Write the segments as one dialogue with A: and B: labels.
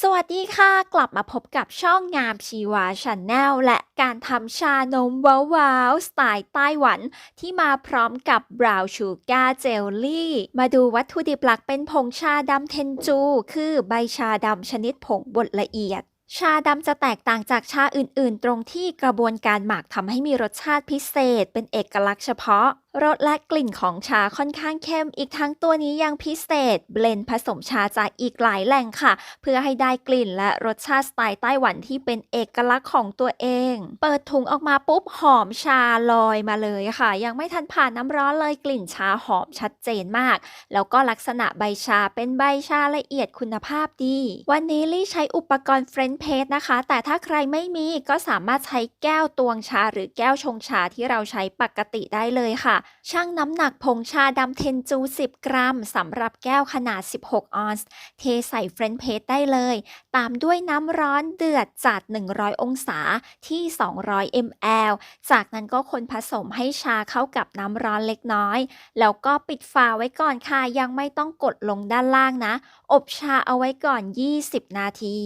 A: สวัสดีค่ะ กลับมาพบกับช่องงามชีวาชาแนลและการทำชานมว้าวๆสไตล์ไต้หวัน ที่มาพร้อมกับบราวน์ชูการ์เจลลี่ มาดูวัตถุดิบหลักเป็นผงชาดำเทนจู คือใบชาดำชนิดผงบดละเอียดชาดำจะแตกต่างจากชาอื่น ๆ ตรงที่กระบวนการหมักทำให้มีรสชาติพิเศษ เป็นเอกลักษณ์เฉพาะ รสและกลิ่นของชาค่อนข้างเข้ม อีกทั้งตัวนี้ยังพิเศษ เบลนผสมชาจากอีกหลายแหล่งค่ะ เพื่อให้ได้กลิ่นและรสชาติสไตล์ไต้หวันที่เป็นเอกลักษณ์ของตัวเอง เปิดถุงออกมาปุ๊บหอมชาลอยมาเลยค่ะ ยังไม่ทันผ่านน้ำร้อนเลยกลิ่นชาหอมชัดเจนมาก แล้วก็ลักษณะใบชาเป็นใบชาละเอียดคุณภาพดี วันนี้ลี่ใช้อุปกรณ์เฟรนช์เพสนะคะ แต่ถ้าใครไม่มีก็สามารถใช้แก้วตวงชา หรือแก้วชงชาที่เราใช้ปกติได้เลยค่ะชั่งน้ำหนักผงชาดำเทนจู 10 กรัมสำหรับแก้วขนาด 16 ออนซ์ เทใส่เฟรนเพสได้เลย ตามด้วยน้ำร้อนเดือดจัด 100 องศาที่ 200 ml จากนั้นก็คนผสมให้ชาเข้ากับน้ำร้อนเล็กน้อย แล้วก็ปิดฝาไว้ก่อนค่ะ ยังไม่ต้องกดลงด้านล่างนะ อบชาเอาไว้ก่อน 20 นาที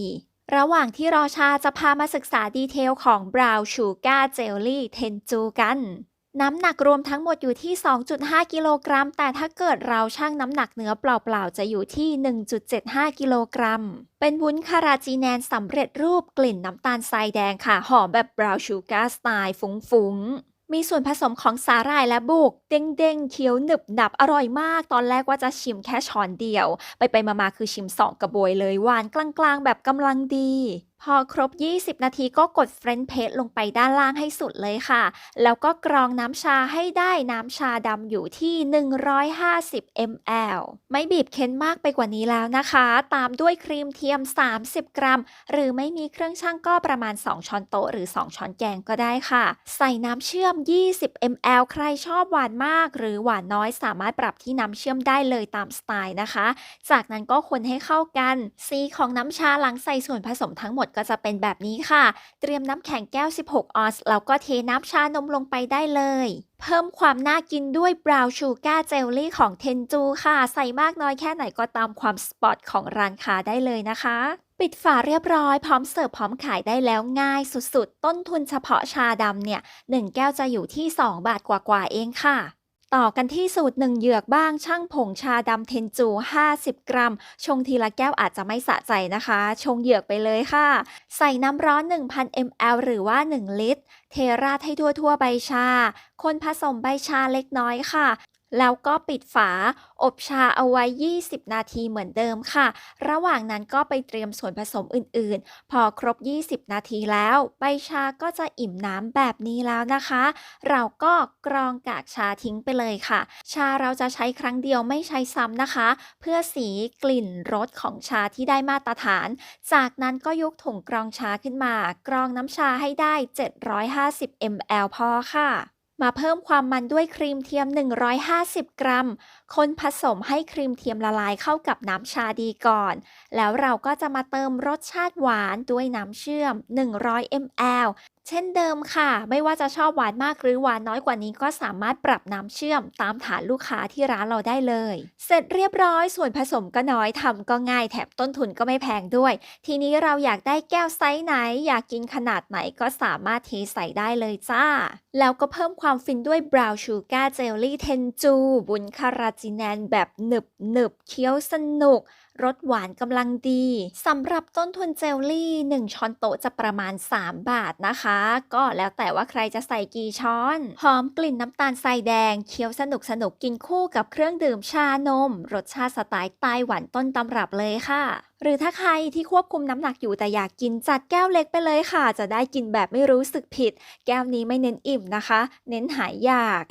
A: ระหว่างที่รอชาจะพามาศึกษาดีเทลของบราวน์ชูการ์เจลลี่เทนจูกัน น้ำหนักรวมทั้งหมดอยู่ที่ 2.5 กิโลกรัม แต่ถ้าเกิดเราชั่งน้ำหนักเนื้อเปล่า ๆ จะอยู่ที่ 1.75 กิโลกรัม เป็นวุ้นคาราจีแนนสำเร็จรูปกลิ่นน้ำตาลทรายแดงค่ะ หอมแบบบราวน์ชูการ์สไตล์ฟุ้งๆ มีส่วนผสมของสาหร่ายและบุก เด้งๆเคี้ยวหนึบหนับอร่อยมาก ตอนแรกว่าจะชิมแค่ช้อนเดียว ไปไปๆมาๆคือชิมสองกระบวยเลยหวานกลางๆ แบบกำลังดีพอครบ 20 นาทีก็กดเฟรนช์เพสลงไปด้านล่างให้สุดเลยค่ะ แล้วก็กรองน้ำชาให้ได้น้ำชาดำอยู่ที่ 150 ml ไม่บีบเค้นมากไปกว่านี้แล้วนะคะ ตามด้วยครีมเทียม 30 กรัม หรือไม่มีเครื่องชั่งก็ประมาณ 2 ช้อนโต๊ะหรือ 2 ช้อนแกงก็ได้ค่ะ ใส่น้ำเชื่อม 20 ml ใครชอบหวานมาก หรือหวานน้อยสามารถปรับที่น้ำเชื่อมได้เลยตามสไตล์นะคะ จากนั้นก็คนให้เข้ากัน สีของน้ำชาหลังใส่ส่วนผสมทั้งหมดดก็จะเป็นแบบนี้ค่ะ เตรียมน้ำแข็งแก้ว 16 ออนซ์แล้วก็เทน้ำชานมลงไปได้เลย เพิ่มความน่ากินด้วยบราวน์ชูการ์เจลลี่ของเทนจูค่ะ ใส่มากน้อยแค่ไหนก็ตามความสปอตของร้านค้าได้เลยนะคะปิดฝาเรียบร้อยพร้อมเสิร์ฟพร้อมขายได้แล้วง่ายสุดๆ ต้นทุนเฉพาะชาดำเนี่ย 1 แก้วจะอยู่ที่ 2 บาทกว่าๆเองค่ะ ต่อกันที่สูตรหนึ่งเหยือกบ้างช่างผงชาดำเทนจู 50 กรัม ชงทีละแก้วอาจจะไม่สะใจนะคะ ชงเหยือกไปเลยค่ะ ใส่น้ำร้อน 1,000 ml หรือว่า 1 ลิตร เทราดให้ทั่วๆ ใบชา คนผสมใบชาเล็กน้อยค่ะ แล้วก็ปิดฝาอบชาเอาไว้ 20 นาทีเหมือนเดิมค่ะ ระหว่างนั้นก็ไปเตรียมส่วนผสมอื่นๆ พอครบ 20 นาทีแล้ว ใบชาก็จะอิ่มน้ำแบบนี้แล้วนะคะ เราก็กรองกากชาทิ้งไปเลยค่ะ ชาเราจะใช้ครั้งเดียวไม่ใช้ซ้ำนะคะ เพื่อสีกลิ่นรสของชาที่ได้มาตรฐาน จากนั้นก็ยกถุงกรองชาขึ้นมา กรองน้ำชาให้ได้ 750 ml พอค่ะ มาเพิ่มความมันด้วยครีมเทียม 150 กรัม คนผสมให้ครีมเทียมละลายเข้ากับน้ำชาดีก่อน แล้วเราก็จะมาเติมรสชาติหวานด้วยน้ำเชื่อม 100 ml เช่นเดิมค่ะ ไม่ว่าจะชอบหวานมากหรือหวานน้อยกว่านี้ก็สามารถปรับน้ำเชื่อมตามฐานลูกค้าที่ร้านเราได้เลย เสร็จเรียบร้อยส่วนผสมก็น้อยทำก็ง่ายแถมต้นทุนก็ไม่แพงด้วย ทีนี้เราอยากได้แก้วไซส์ไหน อยากกินขนาดไหนก็สามารถเทใส่ได้เลยจ้า แล้วก็เพิ่มความฟินด้วยบราวน์ชูการ์เจลลี่เทนจูบุญคาราจิแนนแบบหนึบหนึบเคี้ยวสนุก รสหวานกำลังดีสำหรับต้นทุนเจลลี่ 1 ช้อนโต๊ะจะประมาณ 3 บาทนะคะ ก็แล้วแต่ว่าใครจะใส่กี่ช้อน หอมกลิ่นน้ำตาลทรายแดง เคี้ยวสนุกสนุกกินคู่กับเครื่องดื่มชานม รสชาติสไตล์ไต้หวันต้นตำรับเลยค่ะ หรือถ้าใครที่ควบคุมน้ำหนักอยู่แต่อยากกินจัดแก้วเล็กไปเลยค่ะ จะได้กินแบบไม่รู้สึกผิด แก้วนี้ไม่เน้นอิ่มนะคะ เน้นหายอยาก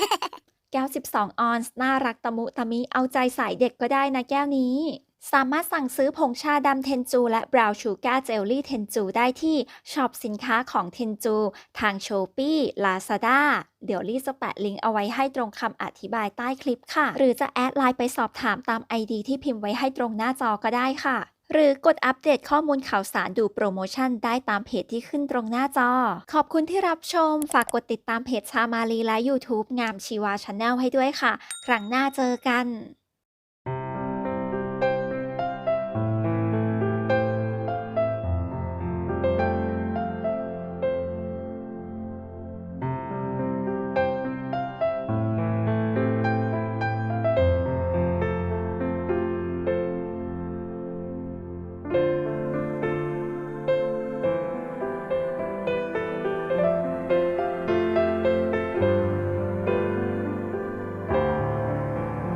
A: แก้ว 12 ออนซ์ น่ารักตะมุตะมิ เอาใจสายเด็กก็ได้นะแก้วนี้ สามารถสั่งซื้อผงชาดำเทนจูและบราวน์ชูการ์เจลลี่เทนจูได้ที่ช็อปสินค้าของเทนจูทางโชปี้ลาซาด้าเดี๋ยวลี่จะแปะลิงก์เอาไว้ให้ตรงคำอธิบายใต้คลิปค่ะ หรือจะแอดไลน์ไปสอบถามตาม ID ที่พิมพ์ไว้ให้ตรงหน้าจอก็ได้ค่ะ หรือกดอัปเดตข้อมูลข่าวสารดูโปรโมชั่นได้ตามเพจที่ขึ้นตรงหน้าจอ ขอบคุณที่รับชม ฝากกดติดตามเพจชามาลีและ YouTube งามชีวาชาแนลให้ด้วยค่ะ ครั้งหน้าเจอกัน